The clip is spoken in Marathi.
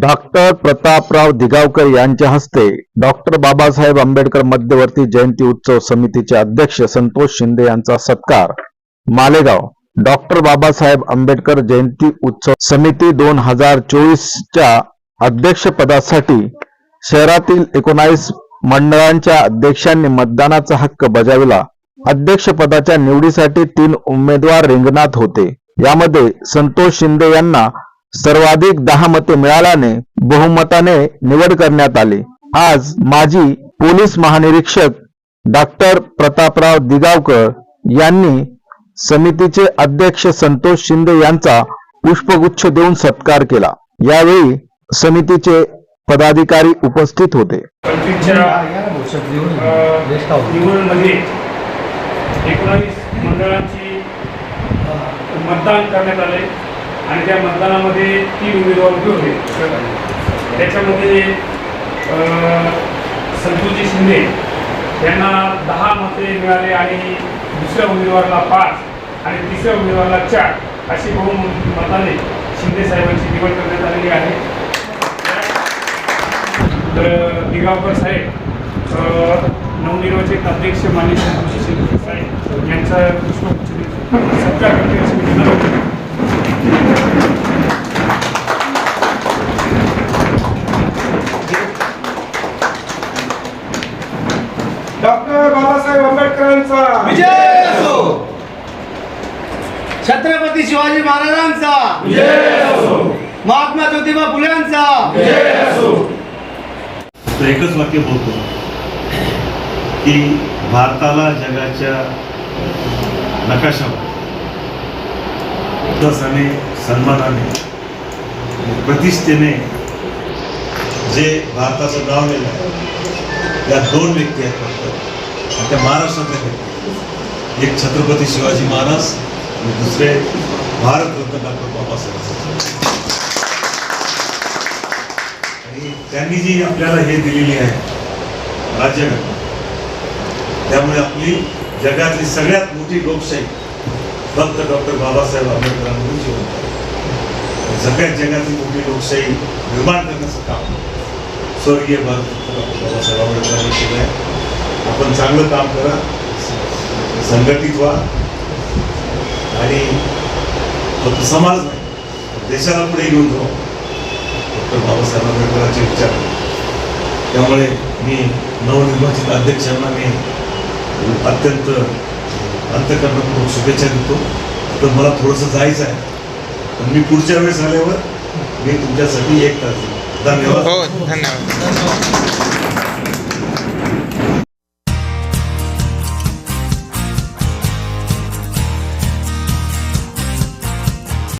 डॉक्टर प्रतापराव दिगावकर यांच्या हस्ते डॉक्टर बाबासाहेब आंबेडकर मध्यवर्ती जयंती उत्सव समितीचे अध्यक्ष संतोष शिंदे यांचा सत्कार. मालेगाव डॉक्टर बाबासाहेब आंबेडकर जयंती उत्सव समिती दोन हजार चोवीसच्या अध्यक्षपदासाठी शहरातील एकोणावीस मंडळांच्या अध्यक्षांनी मतदानाचा हक्क बजावला. अध्यक्षपदाच्या निवडीसाठी तीन उमेदवार रिंगणात होते. यामध्ये संतोष शिंदे यांना सर्वाधिक दहा मते मिळाल्याने बहुमताने निवड करण्यात आली. आज माजी पोलीस महानिरीक्षक डॉक्टर प्रतापराव दिगावकर यांनी समितीचे अध्यक्ष संतोष शिंदे यांचा पुष्पगुच्छ देऊन सत्कार केला. यावेळी समितीचे पदाधिकारी उपस्थित होते. एकोणावीस मंडळांची मतदान करण्यात आले. आणि त्या मतदानामध्ये तीन उमेदवार उभे होते. त्याच्यामध्ये संतोषजी शिंदे यांना दहा मते मिळाले आणि दुसऱ्या उमेदवाराला पाच आणि तिसऱ्या उमेदवाराला चार अशी बहुमताने शिंदे साहेबांची निवड करण्यात आलेली आहे. तर दिगावकर साहेब नवनिर्वाचित अध्यक्ष माननीय संतोषी शिंदे साहेब यांचा पुष्पगुच्छ सत्कार करते अशी मी विनंती करतो. डॉक्टर बाबासाहेब आंबेडकरांचा. विजय असो. छत्रपती शिवाजी महाराजांचा. महात्मा ज्योतिबा फुलेंचा तो एकच वाक्य बोलतो. की भारताला जगाच्या नकाशावर सन्मानाने प्रतिष्ठेने जे भारताचं नाव आहे या दोन व्यक्ती आहेत फक्त. आणि त्या महाराष्ट्रातल्या व्यक्ती एक छत्रपती शिवाजी महाराज आणि दुसरे भारतरत्न डॉक्टर बाबासाहेब आणि त्यांनी जी आपल्याला हे दिलेली आहे राज्यघटना त्यामुळे आपली जगातली सगळ्यात मोठी लोकशाही फक्त डॉक्टर बाबासाहेब आंबेडकरांकडून जिवंत आहे. सगळ्यात जगातली मोठी लोकशाही निर्माण करण्याचं काम स्वर्गीय भारत बाबासाहेब आंबेडकरांनी केलं आहे आपण चांगलं काम करा. संघटित व्हा. आणि फक्त समाज नाही देशाला पुढे घेऊन जाऊ. डॉक्टर बाबासाहेब आंबेडकरांचे विचार. त्यामुळे मी नवनिर्वाचित अध्यक्षांना मी अत्यंत अंतकरणापूर्वक शुभेच्छा देतो. तर मला थोडंसं जायचं आहे. पण मी पुढच्या वेळेस आल्यावर मी तुमच्यासाठी एक तास देईन. धन्यवाद. हो धन्यवाद.